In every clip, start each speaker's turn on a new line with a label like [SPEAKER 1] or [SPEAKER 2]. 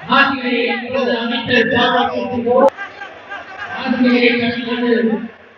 [SPEAKER 1] கல்வி அமைச்சர் ஆசிரியை கட்டிக்கொண்டு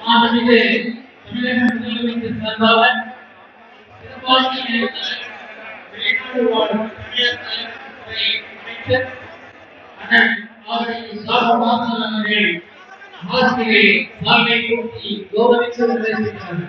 [SPEAKER 1] மாண்புமிகு ஆசிரியை சாலை கூட்டி கௌரவித்து வரவேற்கிறார்கள்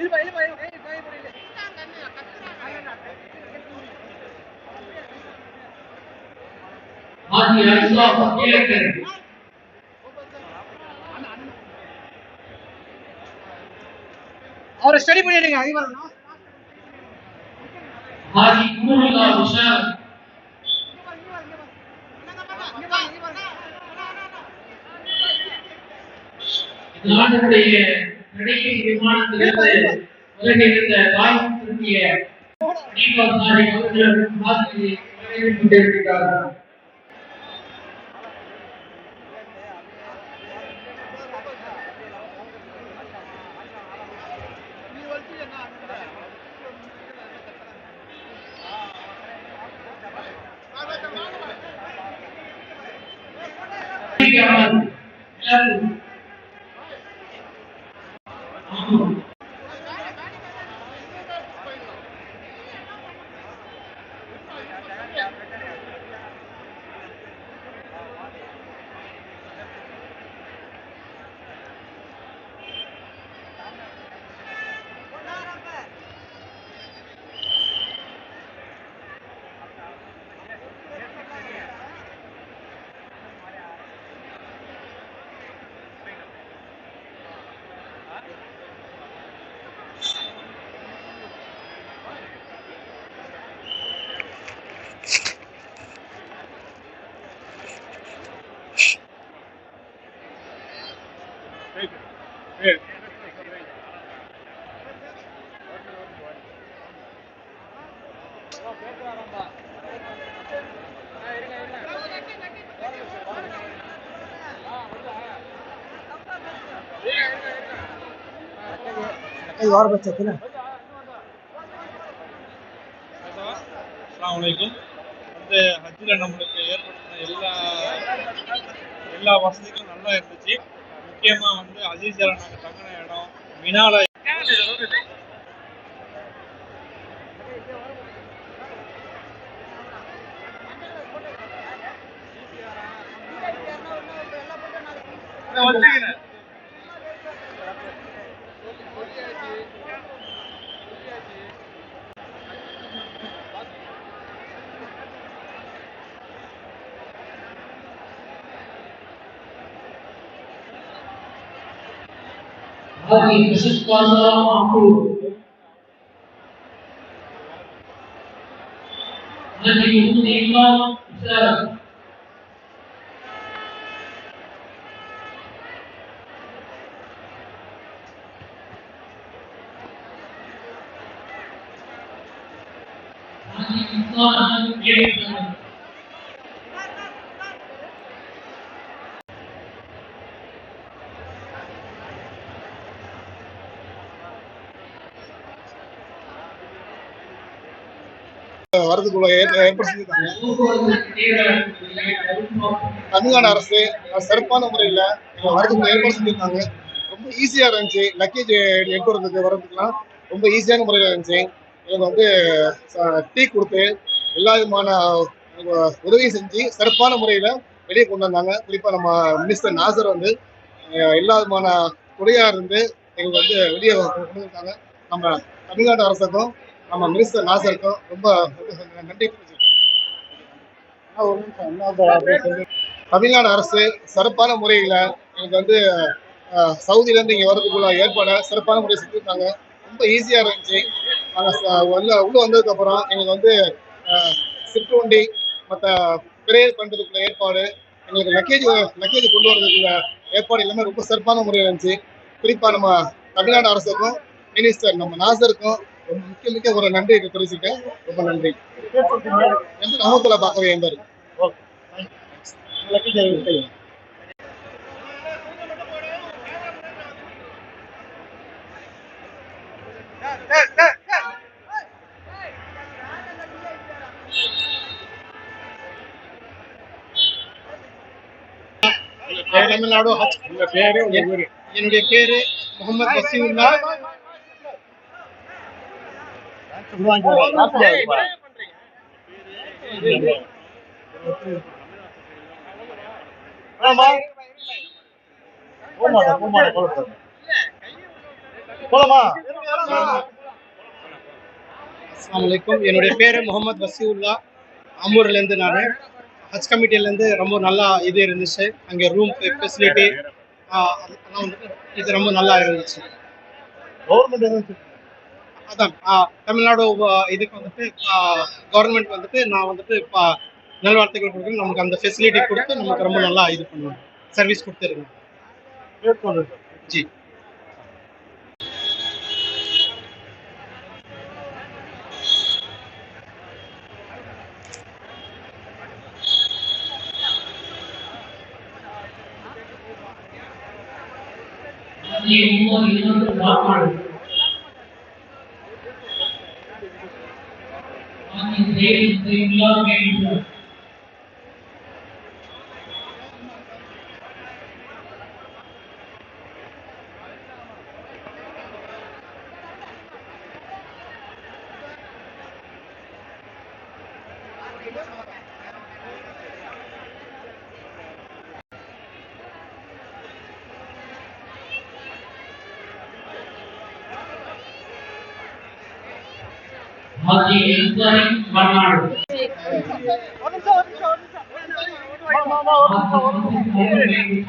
[SPEAKER 1] அவர்கள் வரவேற்கிறார்கள் அவர்களோடு
[SPEAKER 2] மூவ் பண்ணுங்க இல்லப்பா இல்லப்பா இல்லப்பா இல்லப்பா இல்லப்பா
[SPEAKER 1] ஆதி அரசா பங்கேற்கிறது
[SPEAKER 2] அவரை ஸ்டடி பண்ணிடுங்க அது வரணும்
[SPEAKER 1] ஆதி குமுல்லா உஷார் நாட்டினுடைய கிடைக்கும் விமானத்திலிருந்து உலகிலிருந்த தாய் திரும்பிய தீபாவளி நாயக் அவர்கள் கொண்டிருக்கிறார்கள் Thank you. ஆமாம்.
[SPEAKER 3] அஸ்ஸலாமு அலைக்கும் வந்து ஹஜ்ஜில் நம்மளுக்கு ஏற்பட்ட எல்லா எல்லா வசதிகளும் நல்லா இருந்துச்சு. முக்கியமாக வந்து அஜீஸில் நாங்கள் தங்கின இடம் மினால. வச்சுக்கிறேன்.
[SPEAKER 1] Porque vocês plantam uma fruta. Naquele mundo irmão, será? Naquele
[SPEAKER 4] mundo, ele. ஏற்பாடு செஞ்சுருக்காங்க. தமிழ்நாடு அரசு சிறப்பான முறையில் வரதுக்குள்ள ஏற்பாடு செஞ்சுருக்காங்க. ரொம்ப ஈஸியாக இருந்துச்சு. லக்கேஜ் எடுத்து வரதுக்கு வரதுக்குலாம் ரொம்ப ஈஸியான முறையில் இருந்துச்சு. எங்களுக்கு வந்து டீ கொடுத்து எல்லா விதமான உதவியும் செஞ்சு சிறப்பான முறையில் வெளியே கொண்டு வந்தாங்க. குறிப்பாக நம்ம மினிஸ்டர் நாசர் வந்து எல்லா விதமான துறையாக இருந்து எங்களுக்கு வந்து வெளியே கொண்டு வந்தாங்க நம்ம தமிழ்நாடு அரசுக்கும் நம்ம மினிஸ்டர் நாசருக்கும் ரொம்ப நன்றி தமிழ்நாடு அரசு சிறப்பான முறையில் எனக்கு வந்து சவுதியிலேருந்து இங்கே இருந்து இங்க வரதுக்குள்ள ஏற்பாட சிறப்பான முறையில் செஞ்சிருக்காங்க. ரொம்ப ஈஸியா இருந்துச்சு. நாங்கள் உள்ள உள்ள எங்களுக்கு வந்து சிற்று சிற்றுண்டி மற்ற பிரேயர் பண்ணுறதுக்குள்ள ஏற்பாடு எங்களுக்கு லக்கேஜ் லக்கேஜ் கொண்டு வரதுக்குள்ள ஏற்பாடு எல்லாமே ரொம்ப சிறப்பான முறையில் இருந்துச்சு. குறிப்பா நம்ம தமிழ்நாடு அரசுக்கும் மினிஸ்டர் நம்ம நாசருக்கும் மிக்க மிக்க ஒரு நன்றி தெரிவிச்சுட்டேன் ரொம்ப நன்றி. பேர் அமத்துல பார்க்கவே என் பேர்? தமிழ்நாடு என்னுடைய பேரு முகமது வசீவுல்லா அஸ்ஸலாமு அலைக்கும் என்னுடைய பேரு முகமது வசீவுல்லா ஆம்பூர்ல இருந்து நான். ஹஜ் கமிட்டில இருந்து ரொம்ப நல்லா இது இருந்துச்சு. அங்க ரூம் ஃபெசிலிட்டி இது ரொம்ப நல்லா இருந்துச்சு. அதான் தமிழ்நாடு இதுக்கு வந்துட்டு கவர்மெண்ட் வந்துட்டு நான் வந்துட்டு இப்போ நல்வார்த்தைகள் கொடுக்குறது நமக்கு அந்த ஃபெசிலிட்டி கொடுத்து நமக்கு ரொம்ப நல்லா இது பண்ணுவோம் சர்வீஸ் கொடுத்துருங்க ஜி.
[SPEAKER 1] ಈ ಮೂವರು created the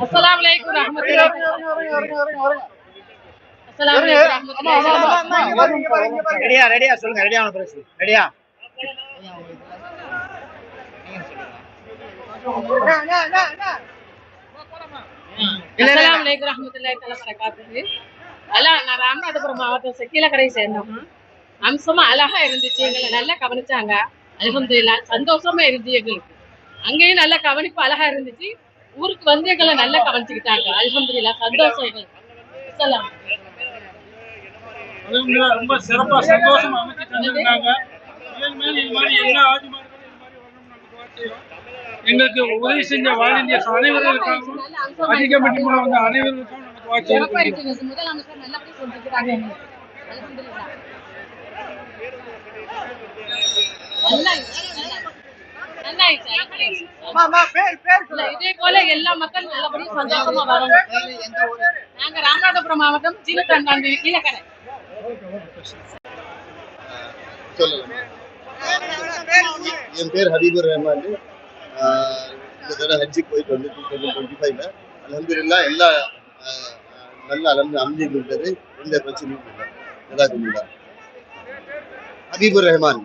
[SPEAKER 5] அஸ்ஸலாமு அலைக்கும் ரஹ்மத்துல்லாஹி அஸ்ஸலாமு அலைக்கும் ரஹ்மத்துல்லாஹி
[SPEAKER 4] ரெடியா ரெடியா சொல்லுங்க ரெடியா பேசு ரெடியா
[SPEAKER 5] அஸ்ஸலாமு அலைக்கும் ரஹ்மத்துல்லாஹி தஆலா பரக்காத்துஹு அல்லாஹ் நான் ராமநாதபுரம் மாவட்டம் செக்கிலக்கரை சேர்ந்தோம் அம்சமா அழகா இருந்துச்சு. எங்களை நல்லா கவனிச்சாங்க. அல்ஹம்துலில்லாஹ் சந்தோஷமா இருந்துச்சு எங்களுக்கு. அங்கேயும் நல்ல கவனிப்பு அழகா இருந்துச்சு. ஊருக்கு வந்து எங்களை நல்லா கவனிச்சுக்கிட்டாங்க. அல்ஹம்துலில்லாஹ் சந்தோஷம் எங்களுக்கு.
[SPEAKER 6] ரொம்ப சிறப்பா சந்தோஷமா அமைச்சு உதவி செஞ்ச வாலண்டியர்ஸ் அனைவருக்காகவும் அதிக வந்த அனைவருக்கும் நாங்க துவா
[SPEAKER 5] சிறப்பா
[SPEAKER 6] செய்யறோம்
[SPEAKER 5] இருக்கு முதலமைச்சர் நல்லபடி செஞ்சுக்கிறாங்க எங்களுக்கு அல்ஹம்துலில்லாஹ் நல்லா இருக்கு, நல்லா இருக்கு. நல்லா இருக்கு. இல்ல, இதே போல எல்லா மக்களும் நல்லபடியும் சந்தோஷமா வரணும் நாங்க ராமநாதபுரம் மாவட்டம் கீழக்கரை
[SPEAKER 4] என் பேர் ஹபீபுர் ரஹ்மான். ஆஹ் இந்த தடவை போயிட்டு வந்து டூ தௌசண்ட் டுவெண்ட்டி ஃபைவ்ல அலமதுல்லா எல்லா நல்ல அலந்து அமைஞ்சிட்டு இருந்தது. எந்த பிரச்சனையும் இல்லை. ஜதாக்குமுல்லா ஹபீபுர் ரஹ்மான்.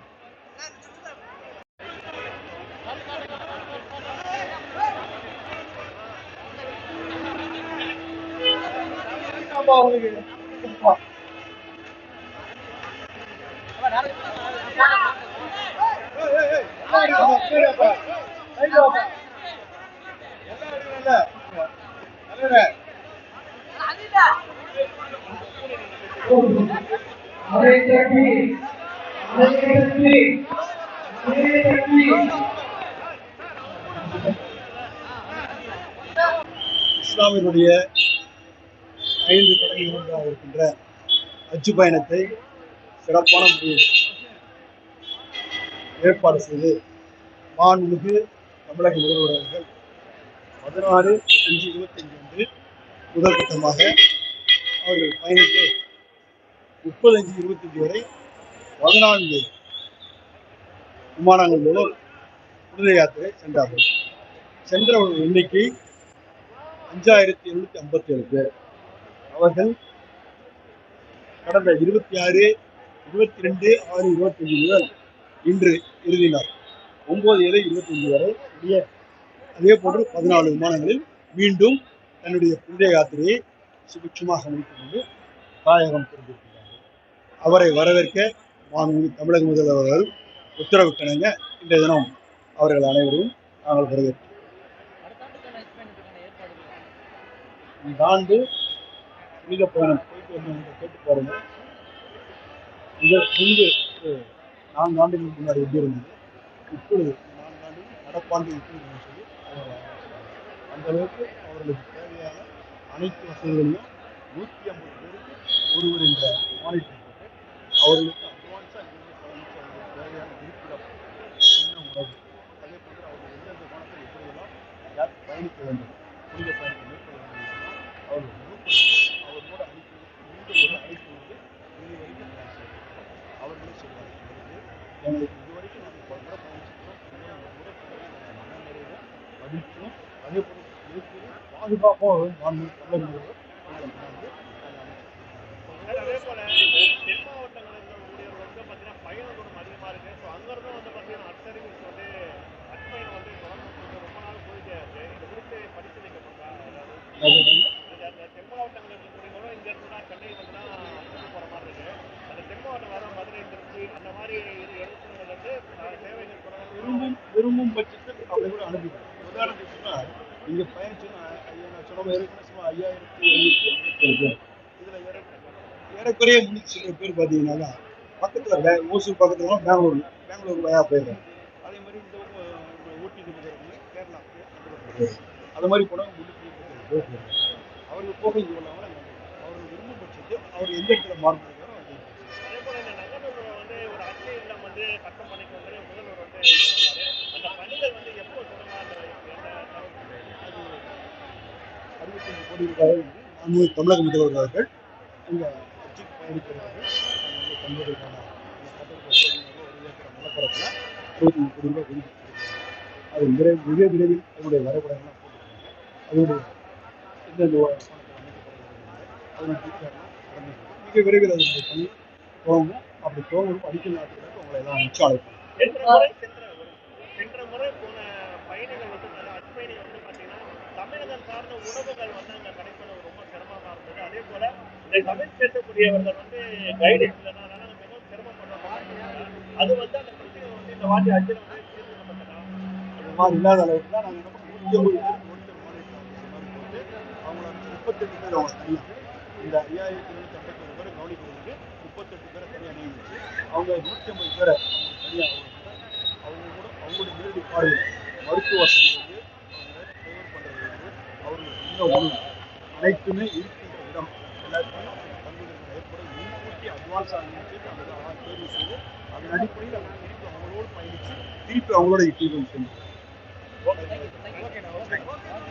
[SPEAKER 1] அதை தட்டி அதை தட்டி அதை தட்டி
[SPEAKER 7] ஐந்து கடமைகளாக இருக்கின்ற அச்சு பயணத்தை சிறப்பான ஏற்பாடு செய்து மாண்புமிகு தமிழக முதல்வர் அவர்கள் பதினாறு அஞ்சு இருபத்தஞ்சு அன்று முதல் கட்டமாக அவர்கள் பயணித்து முப்பது அஞ்சு இருபத்தஞ்சு வரை பதினான்கு விமானங்கள் மூலம் புனித யாத்திரை சென்றார்கள். சென்றவர்கள் எண்ணிக்கை அஞ்சாயிரத்தி எழுநூத்தி ஐம்பத்தி ஏழு பேர். அவர்கள் கடந்த இருபத்தி ஆறு இருபத்தி ரெண்டு ஆறு இருபத்தஞ்சு முதல் இன்று இறுதி நாள் ஒன்பது ஏழு இருபத்தஞ்சு வரை. அதே போன்று பதினாலு விமானங்களில் மீண்டும் தன்னுடைய புனித யாத்திரையை சுபிட்சமாக முடித்துக் கொண்டு தாயகம் திரும்பியிருக்கிறார்கள் அவரை வரவேற்க மாண்பு தமிழக முதல்வர்கள் உத்தரவு கிணங்க இன்றைய தினம் அவர்கள் அனைவரும் நாங்கள் வரவேற்கிறோம். இந்த ஆண்டு புனித பயணம் போயிட்டு வந்தவங்க கேட்டு பாருங்க. இதற்கு முன்பு நான்கு ஆண்டுகளுக்கு முன்னாடி எப்படி இருந்தது? இப்பொழுது நான்கு ஆண்டு நடப்பாண்டு எப்படி சொல்லி அந்த அளவுக்கு அவர்களுக்கு தேவையான அனைத்து வசதிகளையும் நூற்றி ஐம்பது பேருக்கு ஒருவர் என்ற மானிட்டர் போட்டு அவர்களுக்கு அட்வான்ஸாக பழனிச்சு அவர்களுக்கு தேவையான இருப்பிடம் உணவு அதே போன்று அவர்கள் எந்தெந்த காலத்தில் எப்படியெல்லாம் யார் பயணிக்க வேண்டும் புனித பயணத்தை மேற்கொள்ள வேண்டும் அவர்கள் மீண்டும் ஒரு அழைப்பு வந்து இது வரைக்கும் நான் செய்கிறேன் அவர்களே சொல்வார்கள். எங்களுக்கு எங்களுக்கு இது வரைக்கும் நாங்கள் பல முறை பயணிச்சிருக்கோம் இன்னும் ஒரு முறை போய் நாங்கள் மன நிறைவும் மகிழ்ச்சியும் அதே போல் இருக்கிற பாதுகாப்பாக நாங்கள் அமைச்சிருக்கோம்
[SPEAKER 8] அதே போல தென் மாவட்டங்களில் இருக்கக்கூடிய வந்து பார்த்தீங்கன்னா பயண தூரம் அதிகமாக இருக்கு. ஸோ அங்கேருந்து வந்து பார்த்தீங்கன்னா அட்சரிங்ஸ் வந்து அட்பயணம் வந்து தொடர்ந்து ரொம்ப நாள் போயிட்டே இந்த குறித்து இந்த அந்த தென் மாவட்டங்களில் இருக்கக்கூடியவங்களும் இங்க இருந்து தான் சென்னை வந்து தான் போகிற மாதிரி இருக்கு அந்த தென் வர மதுரை திருச்சி அந்த மாதிரி இது இடத்துல வந்து சேவைகள்
[SPEAKER 7] விரும்பும் விரும்பும் பட்சத்தில் அவங்க கூட அனுப்பிடுவோம் உதாரணத்துக்கு சொன்னால் இங்கே பயணிச்சுன்னா ஐயா நான் சொன்ன மாதிரி ஏற்கனவே சும்மா ஐயாயிரத்தி இதில் ஏற ஏறக்குறைய முன்னூற்றி சில பேர் பார்த்தீங்கன்னா பக்கத்தில் பே ஓசூர் பக்கத்துல பெங்களூர் பெங்களூர் வயா போயிடுறாங்க. அதே மாதிரி இந்த ஊட்டி கேரளா கேரளாவுக்கு அது மாதிரி போனவங்க முன்னூற்றி அவர்கள் போக இங்கே உள்ளவங்க அவர்கள் விரும்பும் பட்சத்தில் அவர் எந்த இடத்துல மாறுறாரோ
[SPEAKER 8] வந்து ஒரு வந்து வந்து வந்து
[SPEAKER 7] அறுபத்தஞ்சு கோடி ரூபாய் தமிழக முதல்வர் அவர்கள் இந்த கட்சிக்கு பயணிக்கிறார்கள். அவங்க தங்களுக்கான அறுபத்தஞ்சு கோடி ரூபாய் ஒதுக்கி அது விரை மிக விரைவில் அதனுடைய வரைபடங்கள்லாம் போட்டுருக்காங்க அதனுடைய எந்தெந்த அதனுடைய மிக விரைவில் அதனுடைய பணி துவங்கும் அப்படி துவங்கும் அடிக்கல் நாட்டுகளுக்கு உங்களை எல்லாம் அனுப்பிச்சு அழைப்போம்.
[SPEAKER 8] தமிழகம் சார்ந்த உணவுகள் வந்து அங்கே கிடைப்பது ரொம்ப சிரமமாக இருந்தது. அதே போல தமிழ் பேசக்கூடியவர்கள் வந்து கைடன்ஸ் இல்லைன்னா மிகவும் சிரமப்படுறாங்க அது வந்து அந்த பிரச்சனை வந்து இந்த வாட்டி
[SPEAKER 7] அந்த மாதிரி இல்லாத அளவுக்கு தான் நாங்கள் என்ன பண்ணோம் நூற்றி ஐம்பது பேர் ஒருத்தர் மாநில ஆஃபீஸ் மாதிரி போட்டு அவங்கள முப்பத்தெட்டு பேர் அவங்க தனியாக இந்த ஐயாயிரத்தி நூற்றி ஐம்பத்தொரு பேரை கவனிக்கிறதுக்கு முப்பத்தெட்டு பேரை தனியாக நியமிச்சு அவங்க நூற்றி ஐம்பது பேரை அவங்க தனியாக அவங்க கூட அவங்களுடைய நேரடி பார்வை மருத்துவ வசதி அவங்க ஃபேவர் பண்ணுறதுலேருந்து அவர்களுக்கு உள்ள உணவு அனைத்துமே இருக்கின்ற இடம். எல்லாத்தையும் தங்குவதற்கு ஏற்பட முன்கூட்டி அட்வான்ஸ் நினைச்சு அந்த தேர்வு செய்து அதன் அடிப்படையில் அவங்க திருப்பி அவங்களோடு பயணித்து திருப்பி அவங்களோட இட்டிகள் ஓகே
[SPEAKER 8] ஓகே.